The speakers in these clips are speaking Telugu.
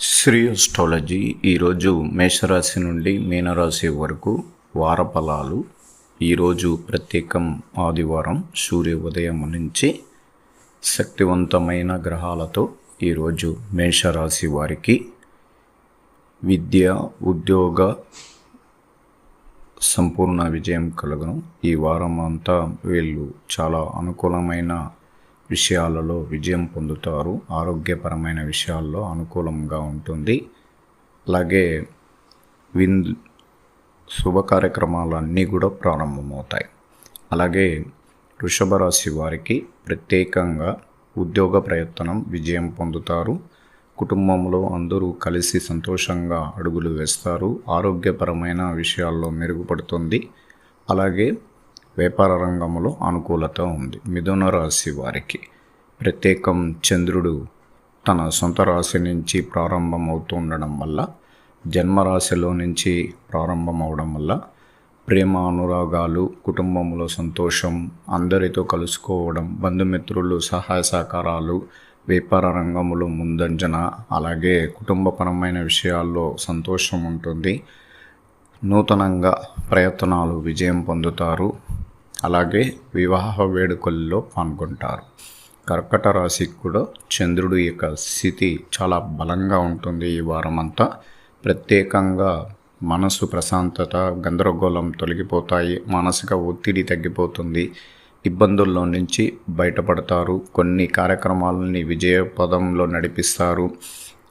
శ్రీ అస్ట్రాలజీ ఈరోజు మేషరాశి నుండి మీనరాశి వరకు వార ఫలాలు ఈరోజు ప్రత్యేకం ఆదివారం సూర్య ఉదయం నుంచి శక్తివంతమైన గ్రహాలతో ఈరోజు మేషరాశి వారికి విద్య ఉద్యోగ సంపూర్ణ విజయం కలుగును ఈ వారం అంతా వీళ్ళు చాలా అనుకూలమైన విషయాలలో విజయం పొందుతారు. ఆరోగ్యపరమైన విషయాల్లో అనుకూలంగా ఉంటుంది. అలాగే విన్ శుభ కార్యక్రమాలన్నీ కూడా ప్రారంభమవుతాయి. అలాగే వృషభ రాశి వారికి ప్రత్యేకంగా ఉద్యోగ ప్రయత్నం విజయం పొందుతారు. కుటుంబంలో అందరూ కలిసి సంతోషంగా అడుగులు వేస్తారు. ఆరోగ్యపరమైన విషయాల్లో మెరుగుపడుతుంది. అలాగే వ్యాపార రంగంలో అనుకూలత ఉంది. మిథున రాశి వారికి ప్రత్యేకం చంద్రుడు తన సొంత రాశి నుంచి ప్రారంభమవుతుండడం వల్ల జన్మరాశిలో నుంచి ప్రారంభమవడం వల్ల ప్రేమ అనురాగాలు కుటుంబంలో సంతోషం అందరితో కలుసుకోవడం బంధుమిత్రులు సహాయ సహకారాలు వ్యాపార రంగంలో ముందంజన అలాగే కుటుంబపరమైన విషయాల్లో సంతోషం ఉంటుంది. నూతనంగా ప్రయత్నాలు విజయం పొందుతారు. అలాగే వివాహ వేడుకల్లో పాల్గొంటారు. కర్కట రాశికి కూడా చంద్రుడు యొక్క స్థితి చాలా బలంగా ఉంటుంది ఈ వారం అంతా ప్రత్యేకంగా మనసు ప్రశాంతత గందరగోళం తొలగిపోతాయి. మానసిక ఒత్తిడి తగ్గిపోతుంది. ఇబ్బందుల్లో నుంచి బయటపడతారు. కొన్ని కార్యక్రమాలని విజయ పదంలో నడిపిస్తారు.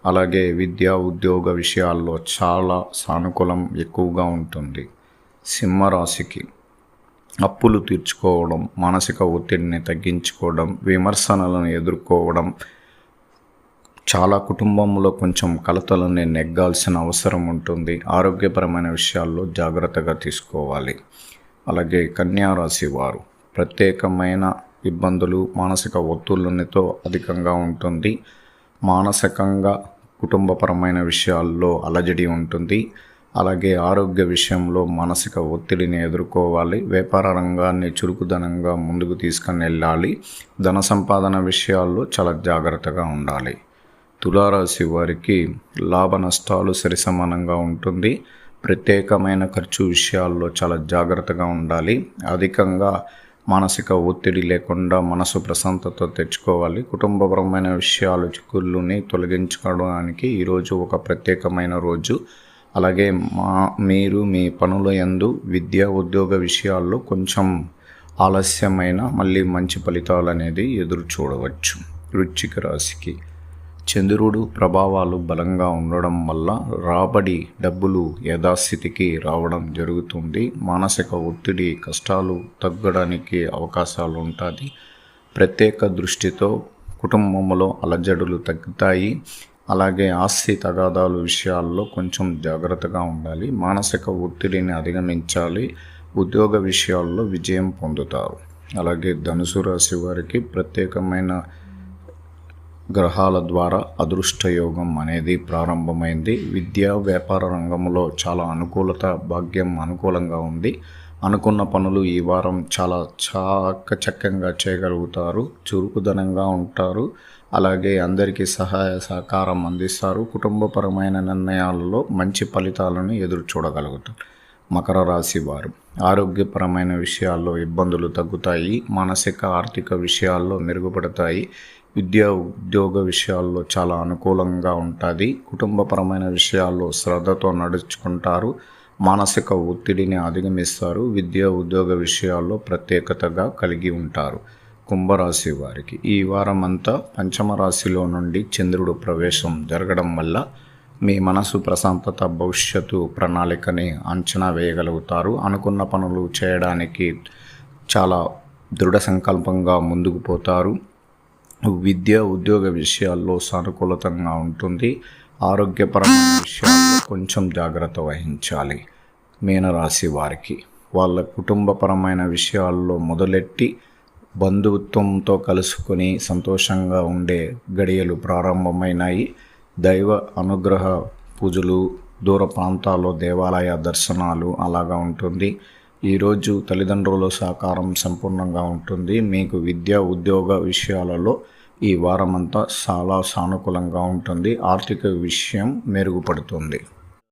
అలాగే విద్యా ఉద్యోగ విషయాల్లో చాలా సానుకూలం ఎక్కువగా ఉంటుంది. సింహరాశికి అప్పులు తీర్చుకోవడం మానసిక ఒత్తిడిని తగ్గించుకోవడం విమర్శనలను ఎదుర్కోవడం చాలా కుటుంబంలో కొంచెం కలతలని నెగ్గాల్సిన అవసరం ఉంటుంది. ఆరోగ్యపరమైన విషయాల్లో జాగ్రత్తగా తీసుకోవాలి. అలాగే కన్యారాశి వారు ప్రత్యేకమైన ఇబ్బందులు మానసిక ఒత్తిళ్ళనితో అధికంగా ఉంటుంది. మానసికంగా కుటుంబపరమైన విషయాల్లో అలజడి ఉంటుంది. అలాగే ఆరోగ్య విషయంలో మానసిక ఒత్తిడిని ఎదుర్కోవాలి. వ్యాపార రంగాన్ని చురుకుదనంగా ముందుకు తీసుకొని వెళ్ళాలి. ధన సంపాదన విషయాల్లో చాలా జాగ్రత్తగా ఉండాలి. తులారాశి వారికి లాభ నష్టాలు సరిసమానంగా ఉంటుంది. ప్రత్యేకమైన ఖర్చు విషయాల్లో చాలా జాగ్రత్తగా ఉండాలి. అధికంగా మానసిక ఒత్తిడి లేకుండా మనసు ప్రశాంతత తెచ్చుకోవాలి. కుటుంబపరమైన విషయాలు చిక్కుల్ని తొలగించుకోవడానికి ఈరోజు ఒక ప్రత్యేకమైన రోజు. అలాగే మా మీరు మీ పనుల యందు విద్యా ఉద్యోగ విషయాల్లో కొంచెం ఆలస్యమైన మళ్ళీ మంచి ఫలితాలు అనేది ఎదురు చూడవచ్చు వృచ్చిక రాశికి చంద్రుడు ప్రభావాలు బలంగా ఉండడం వల్ల రాబడి డబ్బులు యథాస్థితికి రావడం జరుగుతుంది. మానసిక ఒత్తిడి కష్టాలు తగ్గడానికి అవకాశాలు ఉంటుంది ప్రత్యేక దృష్టితో కుటుంబంలో అలజడులు తగ్గుతాయి. అలాగే ఆస్తి తగాదాలు విషయాల్లో కొంచెం జాగ్రత్తగా ఉండాలి. మానసిక ఒత్తిడిని అధిగమించాలి. ఉద్యోగ విషయాల్లో విజయం పొందుతారు. అలాగే ధనుసు రాశి వారికి ప్రత్యేకమైన గ్రహాల ద్వారా అదృష్టయోగం అనేది ప్రారంభమైంది. విద్యా వ్యాపార రంగంలో చాలా అనుకూలత భాగ్యం అనుకూలంగా ఉంది. అనుకున్న పనులు ఈ వారం చాలా చాకచక్యంగా చేయగలుగుతారు. చురుకుదనంగా ఉంటారు. అలాగే అందరికీ సహాయ సహకారం అందిస్తారు. కుటుంబపరమైన నిర్ణయాలలో మంచి ఫలితాలను ఎదురు చూడగలుగుతారు. మకర రాశి వారు ఆరోగ్యపరమైన విషయాల్లో ఇబ్బందులు తగ్గుతాయి. మానసిక ఆర్థిక విషయాల్లో మెరుగుపడతాయి. విద్యా ఉద్యోగ విషయాల్లో చాలా అనుకూలంగా ఉంటుంది. కుటుంబపరమైన విషయాల్లో శ్రద్ధతో నడుచుకుంటారు. మానసిక ఒత్తిడిని అధిగమిస్తారు. విద్యా ఉద్యోగ విషయాల్లో ప్రత్యేకతగా కలిగి ఉంటారు. కుంభరాశి వారికి ఈ వారం అంతా పంచమ రాశిలో నుండి చంద్రుడు ప్రవేశం జరగడం వల్ల మీ మనసు ప్రశాంతత భవిష్యత్తు ప్రణాళికని అంచనా వేయగలుగుతారు. అనుకున్న పనులు చేయడానికి చాలా దృఢ సంకల్పంగా ముందుకు పోతారు. విద్య ఉద్యోగ విషయాల్లో సానుకూలతంగా ఉంటుంది. ఆరోగ్యపరమైన విషయాల్లో కొంచెం జాగ్రత్త వహించాలి. మీనరాశి వారికి వాళ్ళ కుటుంబపరమైన విషయాల్లో మొదలెట్టి బంధుత్వంతో కలుసుకొని సంతోషంగా ఉండే గడియలు ప్రారంభమైనాయి. దైవ అనుగ్రహ పూజలు దూర ప్రాంతాల్లో దేవాలయ దర్శనాలు అలాగా ఉంటుంది. ఈరోజు తల్లిదండ్రుల సహకారం సంపూర్ణంగా ఉంటుంది. మీకు విద్య ఉద్యోగ విషయాలలో ఈ వారమంతా చాలా సానుకూలంగా ఉంటుంది. ఆర్థిక విషయం మెరుగుపడుతుంది.